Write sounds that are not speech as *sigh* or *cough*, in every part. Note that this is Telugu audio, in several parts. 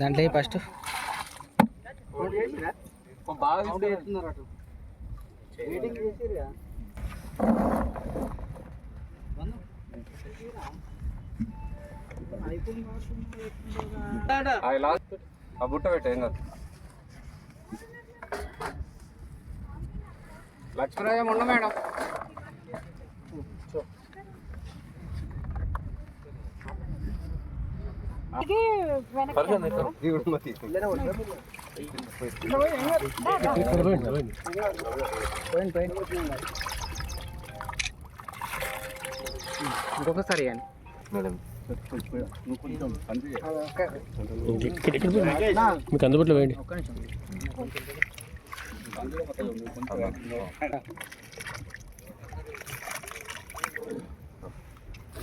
దాంట్లో ఫస్ట్ లాస్ట్ ఆ బుట్ట పెట్టేం కాదు లక్ష్మీరాజం ఉండ మేడం. ఇంకొకసారి ఇవ్వండి మీకు అందుబాటులో వేయండి ఒక్క నిమిషం సీడ్ తీసుకురా దగ్గర నుంచి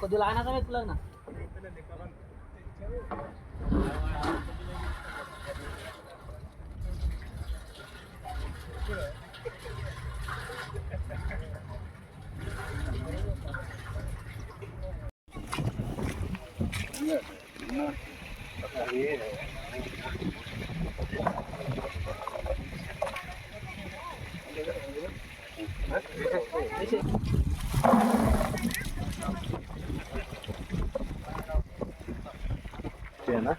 కొద్దిగా లాగినా *laughs* ఎక్కువ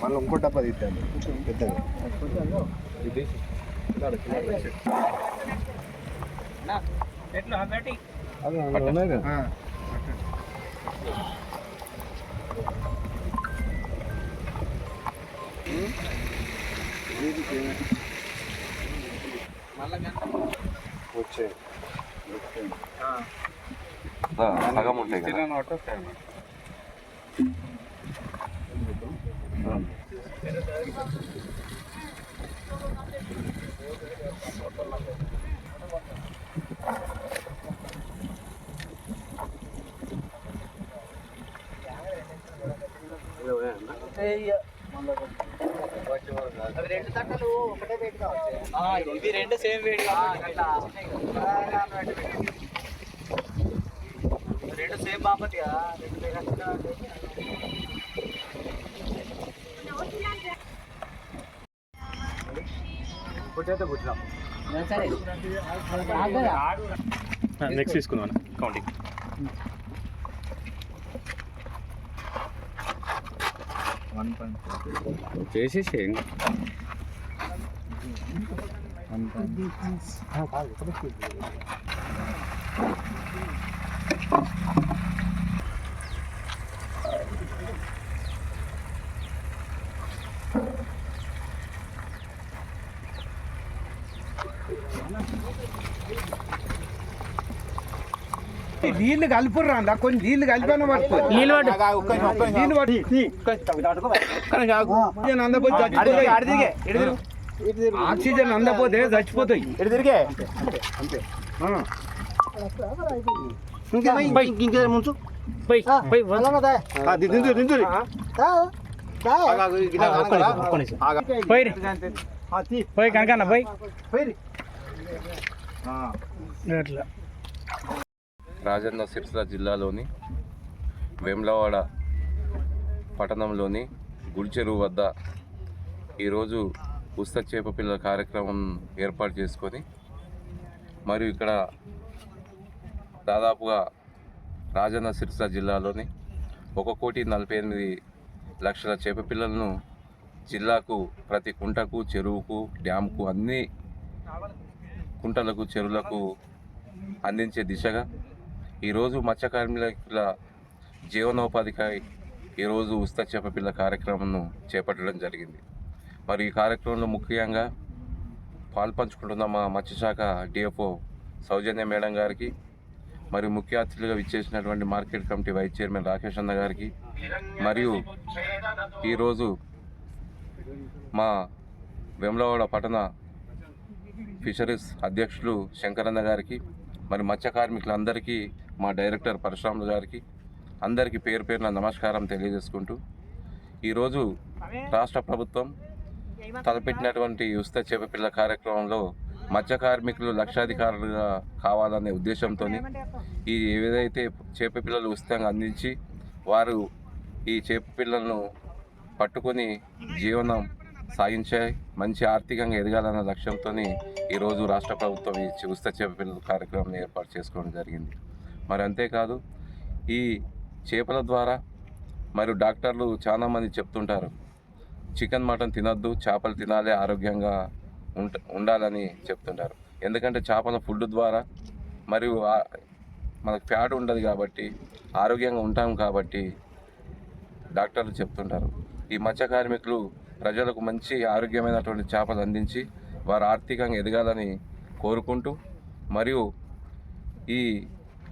మళ్ళీ ఇంకో డబ్బా తీద్దాం. పెద్దగా. అందులో ఉన్నాయి కదా. వచ్చే సగం ఉంటాయి కదా. రెండు తట్టలు ఒకటే వెయిట్ కావచ్చు ఇది రెండు సేమ్ వెయిట్ రెండు సేమ్ బాపతి రెండు సరే నెక్స్ట్ తీసుకుందాం కౌంటింగ్ చేసేసి వన్ పాయింట్ నీళ్లు కలుపుర్రా అందులో కొంచెం నీళ్లు కలిపాను పట్టుకో నీళ్ళు పట్టు. నీళ్లు పట్టు ఆక్సిజన్ అందపోతే చచ్చిపోతాయి ఆక్సిజన్ అందపోతే చచ్చిపోతాయి ఆ. పోయి పోయి పోయి పోయి కనకన్న పోయి అట్లా రాజన్న సిరిసిల్ల జిల్లాలోని వేములవాడ పట్టణంలోని గుడిచెరువు వద్ద ఈరోజు ఉస్త చేప పిల్లల కార్యక్రమం ఏర్పాటు చేసుకొని మరియు ఇక్కడ దాదాపుగా రాజన్న సిరిసిల్ల జిల్లాలోని ఒక కోటి నలభై ఎనిమిది లక్షల చేప పిల్లలను జిల్లాకు ప్రతి కుంటకు చెరువుకు డ్యామ్కు అన్ని కుంటలకు చెరువులకు అందించే దిశగా ఈరోజు మత్స్య కార్మికుల జీవనోపాధికై ఈరోజు ఉస్త చేప పిల్ల కార్యక్రమంను చేపట్టడం జరిగింది. మరి ఈ కార్యక్రమంలో ముఖ్యంగా పాల్పంచుకుంటున్న మా మత్స్యశాఖ డిఎఫ్ఓ సౌజన్య మేడం గారికి మరియు ముఖ్య అతిథులుగా విచ్చేసినటువంటి market committee vice chairman Rakesh అన్న గారికి మరియు ఈరోజు మా వెమ్లవాడ పట్టణ ఫిషరీస్ అధ్యక్షులు శంకరన్న గారికి మరి మత్స్య కార్మికులందరికీ మా డైరెక్టర్ పరశురాములు గారికి అందరికీ పేరు పేరున నమస్కారం తెలియజేసుకుంటూ ఈరోజు రాష్ట్ర ప్రభుత్వం తలపెట్టినటువంటి ఉస్త చేపపిల్ల కార్యక్రమంలో మత్స్య కార్మికులు లక్షాధికారులుగా కావాలనే ఉద్దేశంతో ఈ ఏదైతే చేప పిల్లలు ఉచితంగా అందించి వారు ఈ చేప పిల్లలను పట్టుకొని జీవనం సాగించాయి మంచి ఆర్థికంగా ఎదగాలన్న లక్ష్యంతో ఈరోజు రాష్ట్ర ప్రభుత్వం ఈ ఉచిత చేప పిల్లల కార్యక్రమం ఏర్పాటు చేసుకోవడం జరిగింది. మరి అంతేకాదు ఈ చేపల ద్వారా మరియు డాక్టర్లు చాలామంది చెప్తుంటారు చికెన్ మటన్ తినొద్దు చేపలు తినాలి ఆరోగ్యంగా ఉండాలని చెప్తుంటారు. ఎందుకంటే చేపల ఫుడ్ ద్వారా మరియు మనకు ఫ్యాట్ ఉండదు కాబట్టి ఆరోగ్యంగా ఉంటాం కాబట్టి డాక్టర్లు చెప్తుంటారు. ఈ మత్స్య కార్మికులు ప్రజలకు మంచి ఆరోగ్యమైనటువంటి చేపలు అందించి వారు ఆర్థికంగా ఎదగాలని కోరుకుంటూ మరియు ఈ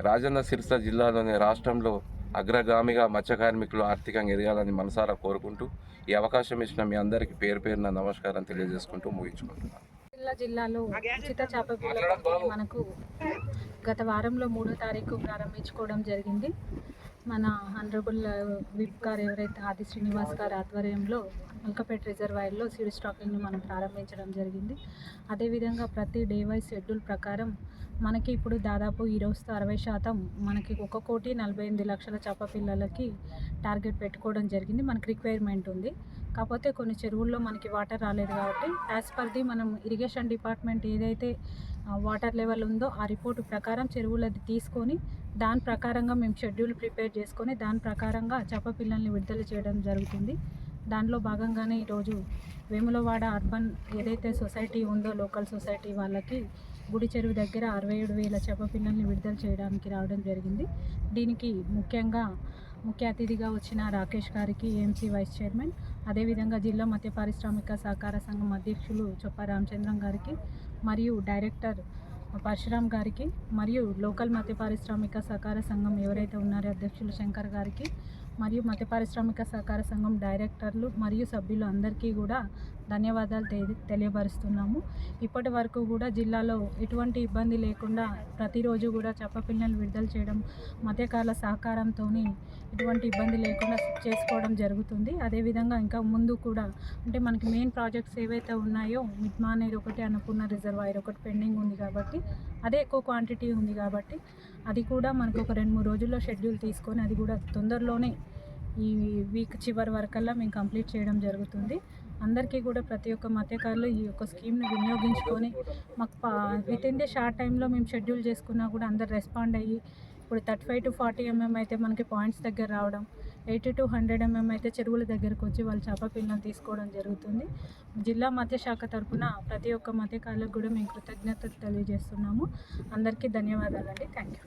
రాజన్న సిరిస జిల్లాలోని రాష్ట్రంలో అగ్రగామిగా మత్స్య కార్మికులు ఆర్థికంగా ఎదగాలని మనసారా కోరుకుంటూ ఈ అవకాశం ఇచ్చిన మీ అందరికీ పేరు పేరున నమస్కారం తెలియజేసుకుంటూ ముగించుకుంటున్నాను. జిల్లా జిల్లాలో ఉచిత చేప మనకు గత వారంలో మూడో తారీఖు ప్రారంభించుకోవడం జరిగింది. మన హనరబుల్ విప్ గారు ఎవరైతే ఆది శ్రీనివాస్ గారి ఆధ్వర్యంలో అంకపేట రిజర్వాయర్లో సీడ్ స్టాకింగ్ని మనం ప్రారంభించడం జరిగింది. అదేవిధంగా ప్రతి డే వైజ్ షెడ్యూల్ ప్రకారం మనకి ఇప్పుడు దాదాపు ఈ రోజుతో అరవై శాతం మనకి ఒక కోటి నలభై ఎనిమిది లక్షల చేప పిల్లలకి టార్గెట్ పెట్టుకోవడం జరిగింది. మనకి రిక్వైర్మెంట్ ఉంది. కాకపోతే కొన్ని చెరువుల్లో మనకి వాటర్ రాలేదు కాబట్టి యాజ్ పర్ ది మనం ఇరిగేషన్ డిపార్ట్మెంట్ ఏదైతే వాటర్ లెవెల్ ఉందో ఆ రిపోర్ట్ ప్రకారం చెరువులది తీసుకొని దాని ప్రకారంగా మేము షెడ్యూల్ ప్రిపేర్ చేసుకొని దాని ప్రకారంగా చేప పిల్లల్ని విడుదల చేయడం జరుగుతుంది. దానిలో భాగంగానే ఈరోజు వేములవాడ అర్బన్ ఏదైతే సొసైటీ ఉందో లోకల్ సొసైటీ వాళ్ళకి గుడి చెరువు దగ్గర అరవై ఏడు వేల చేప పిల్లల్ని విడుదల చేయడానికి రావడం జరిగింది. దీనికి ముఖ్యంగా ముఖ్య అతిథిగా వచ్చిన రాకేష్ గారికి ఏఎంసీ వైస్ చైర్మన్ అదేవిధంగా జిల్లా మత్య పారిశ్రామిక సహకార సంఘం అధ్యక్షులు చొప్ప రామచంద్రం గారికి మరియు డైరెక్టర్ పరశురామ్ గారికి మరియు లోకల్ మత్య పారిశ్రామిక సహకార సంఘం ఎవరైతే ఉన్నారో అధ్యక్షులు శంకర్ గారికి మరియు మత పారిశ్రామిక సహకార సంఘం డైరెక్టర్లు మరియు సభ్యులు అందరికీ కూడా ధన్యవాదాలు తె తెలియపరుస్తున్నాము. ఇప్పటి వరకు కూడా జిల్లాలో ఎటువంటి ఇబ్బంది లేకుండా ప్రతిరోజు కూడా చేప పిల్లలు విడుదల చేయడం మధ్యకాల సహకారంతో ఎటువంటి ఇబ్బంది లేకుండా చేసుకోవడం జరుగుతుంది. అదేవిధంగా ఇంకా ముందు కూడా అంటే మనకి మెయిన్ ప్రాజెక్ట్స్ ఏవైతే ఉన్నాయో మిడ్మా అనేది ఒకటి అన్నపూర్ణ రిజర్వాయర్ ఒకటి పెండింగ్ ఉంది కాబట్టి అదే ఎక్కువ క్వాంటిటీ ఉంది కాబట్టి అది కూడా మనకు ఒక రెండు మూడు రోజుల్లో షెడ్యూల్ తీసుకొని అది కూడా తొందరలోనే ఈ వీక్ చివరి వరకల్లా మేము కంప్లీట్ చేయడం జరుగుతుంది. అందరికీ కూడా ప్రతి ఒక్క మత్స్యకారులు ఈ యొక్క స్కీమ్ని వినియోగించుకొని మాకు విత్ ఇన్ ది షార్ట్ టైంలో మేము షెడ్యూల్ చేసుకున్నా కూడా అందరు రెస్పాండ్ అయ్యి ఇప్పుడు thirty five to forty MM అయితే మనకి పాయింట్స్ దగ్గర రావడం ఎయిటీ టు హండ్రెడ్ ఎంఎం అయితే చెరువుల దగ్గరకు వచ్చి వాళ్ళు చేప పిల్లలు తీసుకోవడం జరుగుతుంది. జిల్లా మత్స్యశాఖ తరఫున ప్రతి ఒక్క మత్స్యకారులకు కూడా మేము కృతజ్ఞతలు తెలియజేస్తున్నాము. అందరికీ ధన్యవాదాలండి. Thank you